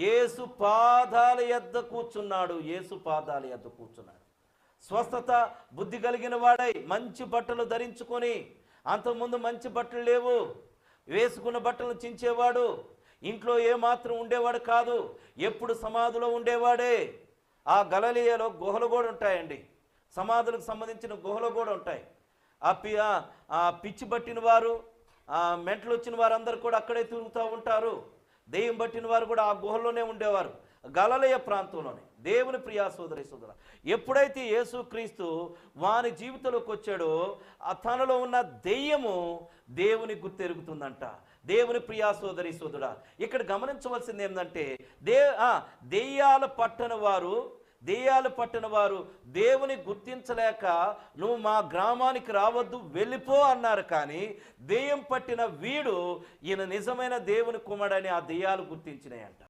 ఏసు పాదాల ఎద్ద కూర్చున్నాడు. ఏసు పాదాల ఎద్ద కూర్చున్నాడు. స్వస్థత బుద్ధి కలిగిన వాడై మంచి బట్టలు ధరించుకొని అంతకుముందు మంచి బట్టలు లేవు. వేసుకున్న బట్టలు చించేవాడు. ఇంట్లో ఏమాత్రం ఉండేవాడు కాదు. ఎప్పుడు సమాధిలో ఉండేవాడే. ఆ గలలియలో గుహలు కూడా ఉంటాయండి. సమాధులకు సంబంధించిన గుహలు కూడా ఉంటాయి. ఆ పి ఆ- ఆ పిచ్చి పట్టిన వారు ఆ మెంటలు వచ్చిన వారందరూ కూడా అక్కడే తిరుగుతూ ఉంటారు. దెయ్యం పట్టిన వారు కూడా ఆ గుహలోనే ఉండేవారు గలలయ ప్రాంతంలోనే. దేవుని ప్రియా సోదరి సోదర ఎప్పుడైతే యేసుక్రీస్తు వాని జీవితంలోకి వచ్చాడో ఆ తనలో ఉన్న దెయ్యము దేవుని గుర్తెరుగుతుందంట. దేవుని ప్రియా సోదరి సోదరా ఇక్కడ గమనించవలసింది ఏంటంటే దే ఆ, దెయ్యాల పట్టణ వారు దెయ్యాలు పట్టిన వారు దేవుని గుర్తించలేక నువ్వు మా గ్రామానికి రావద్దు వెళ్ళిపో అన్నారు. కానీ దెయ్యం పట్టిన వీడు ఈయన నిజమైన దేవుని కుమాడని ఆ దెయ్యాలు గుర్తించినాయంట.